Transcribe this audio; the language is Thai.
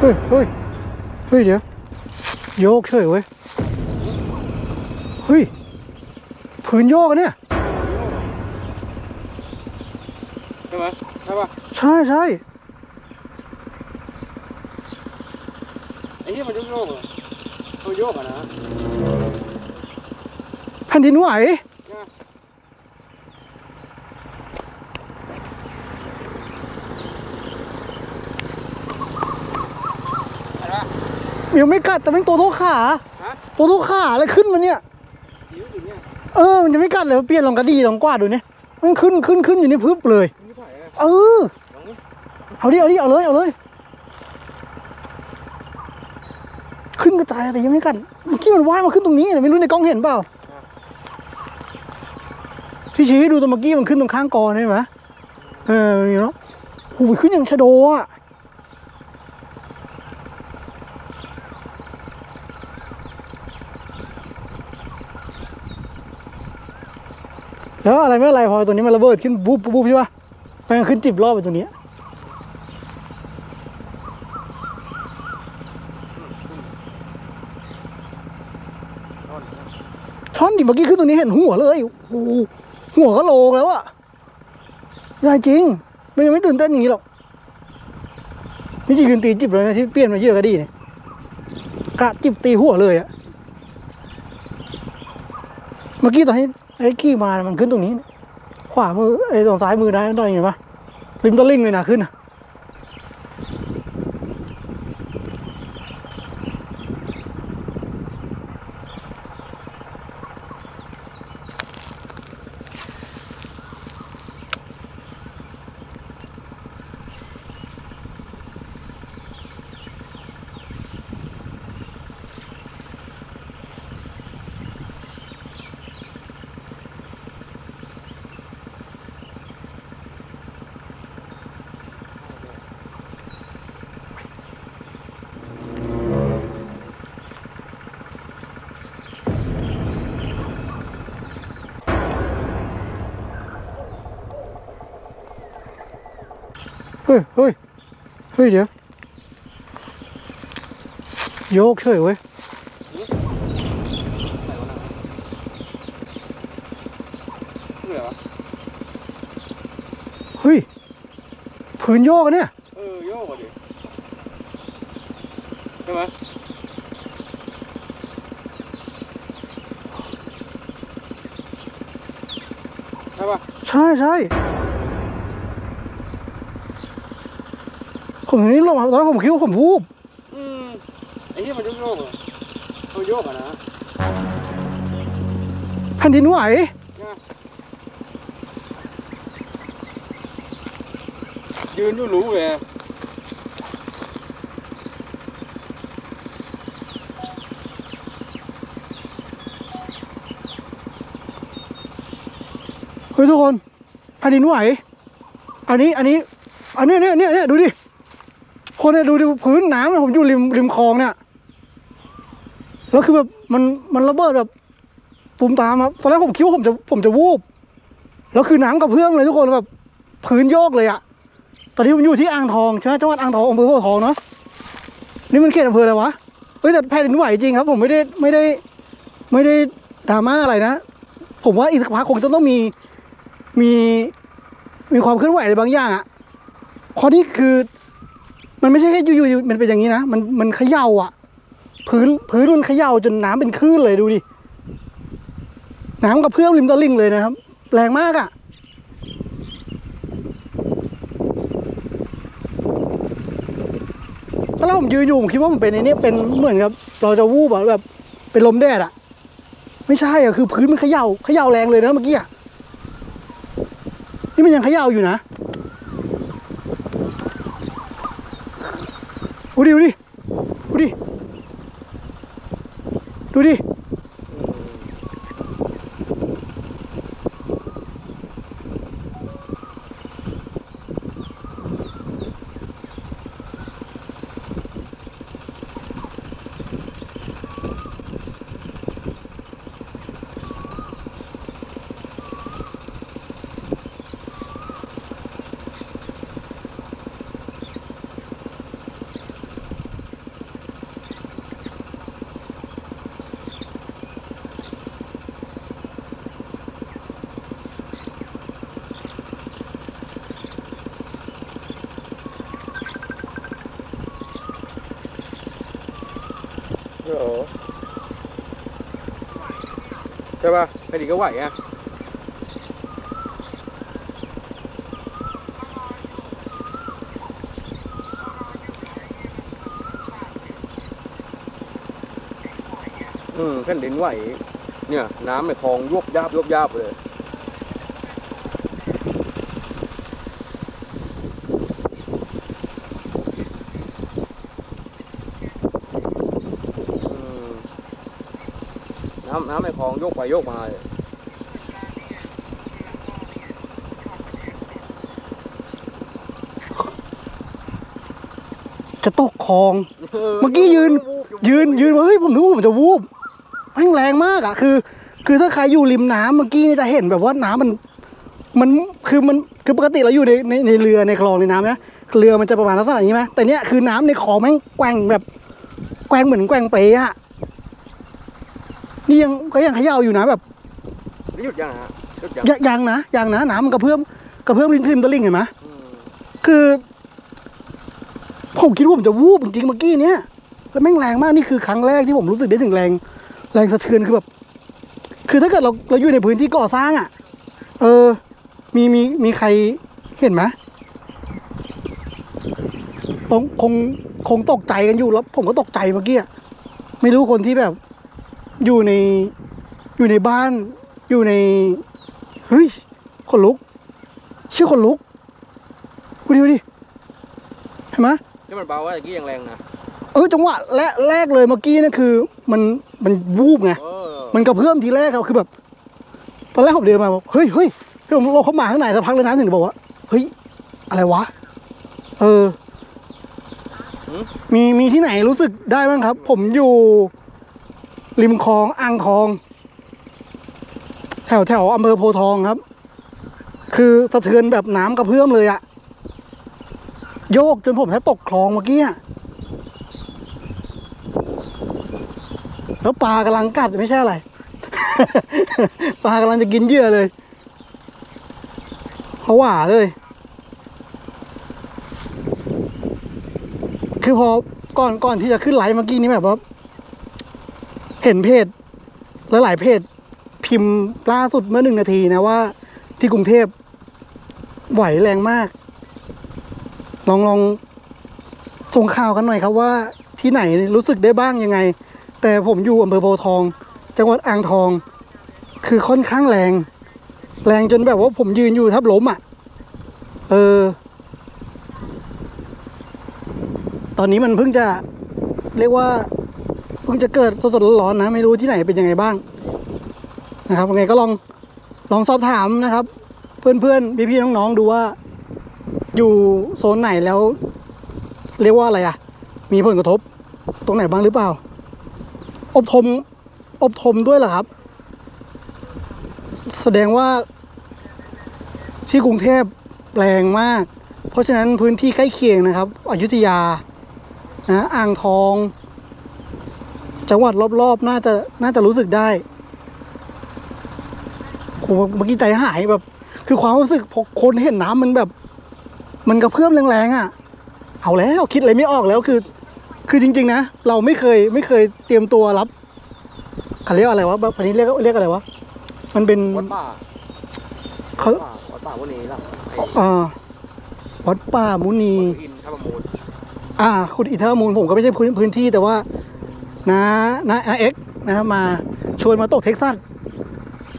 เฮ้ยเฮ้ยเฮ้ยเดี๋ยวโยกเฉยเว้ยเฮ้ยผืนโยกอะเนี่ยใช่ไหมใช่ปะใช่ใช่ไอ้ที่มันโยกโยกๆอะมันโยกอะนะแผ่นดินไหว เนี่ยเห็นปะ ยังไม่กัดแต่เป็นตัวเท่าขา ฮะตัวเท่าขาอะไรขึ้นมาเนี่ย หิวอยู่เนี่ยเออ มันจะไม่กัดเลยเปลี่ยนลองกระดีลองกวาดดูเนี่ยมันขึ้นขึ้นขึ้นอยู่นี่พึบเลยไม่ไหวอะเออ ลองดิเอาดิ เอาดิ เอาเลย เอาเลย ขึ้นกระจายแต่ยังไม่กัดเมื่อกี้มันว่ายมาขึ้นตรงนี้เนี่ยไม่รู้ในกล้องเห็นเปล่า ที่ชี้ให้ดูตรงเมื่อกี้มันขึ้นตรงข้างกอใช่ไหมเออนี่เนาะโอ้โหขึ้นอย่างชะโดอะ แล้วอะไรไม่อะไรพอตัวนี้มันระเบิดขึ้นวูบวูบใช่ปะมันขึ้นจิบรอบไปตัวนี้ท่อนดิเมื่อกี้ขึ้นตรงนี้เห็นหัวเลยโอ้หัวก็โลงแล้วอะใหญ่จริงไม่ยังไม่ตื่นเต้นอย่างนี้หรอก นี่จริงตีจิบเลยนะที่เปลี่ยนมาเยอะก็ดีเนี่ยกะจิบตีหัวเลยอะเมื่อกี้ตอนที่ ไอ้ขี้มามันขึ้นตรงนี้ ขวามือไอ้ตรงซ้ายมือได้ได้เห็นปะริมตะลิ่งเลยนะขึ้นอะ ฮ้ยเฮ้ยเฮ้ยเดี๋ยวโยกเฉยเว้ยไหนวะนะเหนื่อยวะเฮ้ยผืนโยกอะเนี่ยเออโยกอะดิใช่ไหมใช่ป่ะใช่ใช่ ผมเห็นนี่ลงมาตอนแรกผมคิดว่าผมวูบอืมไอ้ที่มันโยกโยกๆอะมันโยกอะนะแผ่นดินไหวเนี่ยยืนอยู่รู้เลยเฮ้ยทุกคนแผ่นดินไหว อันนี้อันนี้ อันเนี้ยเนี่ยเนี่ยเนี่ยดูดิ คนเนี่ยดูดิพื้นน้ำเนี่ยผมอยู่ริมริมคลองเนี่ยแล้วคือแบบมันมันระเบิดแบบตุ่มตามครับตอนแรกผมคิดว่าผมจะผมจะวูบแล้วคือน้ำกระเพื่อมเลยทุกคนแบบพื้นโยกเลยอะตอนนี้ผมอยู่ที่อ่างทองใช่ไหมจังหวัดอ่างทองอำเภอโพทองเนาะนี่มันเขตอำเภออะไรวะเฮ้ยแต่แผ่นดินไหวจริงครับ ผมไม่ได้ไม่ได้ไม่ได้ดราม่าอะไรนะ ผมว่าอีกสักพักคงจะต้องมีมีมีความเคลื่อนไหวอะไรบางอย่างอะข้อนี้คือ มันไม่ใช่แค่อยู่ๆมันเป็นอย่างนี้นะ มันมันเขย่าอะพื้นพื้นมันเขย่าจนน้ำเป็นคลื่นเลยดูดิ น้ำกับเพื่อมริมตลิ่งเลยนะครับ แรงมากอะตอนแรกผมยืนอยู่ผมคิดว่ามันเป็นไอ้นี่เป็นเหมือนกับเราจะวูบแบบ เป็นลมแดดอะไม่ใช่อะคือพื้นมันเขย่าเขย่าแรงเลยนะเมื่อกี้อะนี่มันยังเขย่าอยู่นะ ดูดิดูดิดูดิดูดิ เออใช่ป่ะไอ้ดีก็ไหวอะอืมแผ่นดินไหว เนี่ย น้ำในคลองยวบยาบยวบยาบเลยำน้ำในคลองโยกไปโยกมาเลยจะตกคลอง เมื่อกี้ยืน ยืนยืนว่าเฮ้ยผมนึกว่าผมจะวูบแม่งแรงมากอะคือ คือถ้าใครอยู่ริมน้ำเมื่อกี้นี่จะเห็นแบบว่าน้ำมัน มันคือมันคือปกติเราอยู่ในในในเรือในคลองในน้ำนะเรือมันจะประมาณลักษณะนี้ไหมแต่เนี้ยคือน้ำในคลองแม่งแกว่งแบบแกว่งเหมือนแกว่งเปรย์อะ นี่ยังก็ยังเขย่าอยู่นะแบบนี่หยุดยังฮะหยุดยังยยังนะยังนะน้ำมันกระเพื่อมกระเพื่อมริมริมตลิ่งเห็นไหมอืมคือผมคิดว่าผมจะวูบจริงๆเมื่อกี้เนี้ยแล้วแม่งแรงมากนี่คือครั้งแรกที่ผมรู้สึกได้ถึงแรง แรงสะเทือนคือแบบ คือถ้าเกิดเราเราอยู่ในพื้นที่ก่อสร้างอะ เออ มีมีมีใครเห็นไหมต้องคงคงตกใจกันอยู่แล้ว ผมก็ตกใจเมื่อกี้อะไม่รู้คนที่แบบ อยู่ในอยู่ในบ้านอยู่ในเฮ้ยขนลุก เชื่อคนลุกดูดิดูดิเห็นไหมนี่มันเบาว่าตะกี้ยังแรงนะเออจังหวะแรกแรกเลยเมื่อกี้เนี่ยคือ มันมันวูบไงเออมันกระเพื่อมทีแรกครับคือแบบ ตอนแรกผมเดินมาบอกเฮ้ยเฮ้ยเฮ้ยผมเราเข้ามาข้างในสักพักเลยนะถึงบอกว่าเฮ้ยอะไรวะ เออ หืมมีมีที่ไหนรู้สึกได้บ้างครับ ผมอยู่ ริมคลองอ่างทอง แถวแถวอำเภอโพทองครับ คือสะเทือนแบบน้ำกระเพื่อมเลยอะโยกจนผมแทบตกคลองเมื่อกี้แล้วปลากำลังกัดไม่ใช่อะไร ปลากำลังจะกินเยื่อเลยเขาหว่าเลย คือพอก่อนก่อนที่จะขึ้นไหลเมื่อกี้นี้แบบว่า เห็นเพจลหลายเพจพิมพ์ล่าสุดเมื่อหนึ่งนาทีนะว่า ที่กรุงเทพไหวแรงมาก ลองลองส่งข่าวกันหน่อยครับว่าที่ไหนรู้สึกได้บ้างยังไง แต่ผมอยู่อำเภอโพทอง จังหวัดอ่างทอง คือค่อนข้างแรง แรงจนแบบว่าผมยืนอยู่แทับล้มอะ เออ ตอนนี้มันเพิ่งจะเรียกว่า พิ่งจะเกิดสดๆร้อนๆนะ ไม่รู้ที่ไหนเป็นยังไงบ้างนะครับยังไงก็ลองลองสอบถามนะครับ เพื่อนๆพี่ๆน้องๆดูว่า อยู่โซนไหนแล้ว เรียกว่าอะไรอะมีผลกระทบ ตรงไหนบ้างหรือเปล่า อบทมอบทมด้วยเหรอครับ แสดงว่า ที่กรุงเทพแรงมาก เพราะฉะนั้นพื้นที่ใกล้เคียงนะครับ อยุธยานะอ่างทอง จังหวัดรอบๆ น่าจะน่าจะรู้สึกได้โหเมื่อกี้ใจหายแบบ คือความรู้สึกพอคนเห็นน้ำมันแบบ มันกระเพื่อมแรงๆอะ เอาแล้วคิดอะไรไม่ออกแล้วคือ คือจริง ๆ นะ เราไม่เคยไม่เคยเตรียมตัวรับเขาเรียกอะไรวะแบบอันนี้เรียกเรียกอะไรวะมันเป็นวัดป่าเขาวัดป่าวัดป่าวันนี้ล่ะไอ้อ่าวัดป่ามุนีอินท่าประมูลอ่า คุณอิทธามูลผมก็ไม่ใช่พื้นพื้นที่แต่ว่า น้าน้าเอ็กนะครับมาชวนมาตกเท็กซัส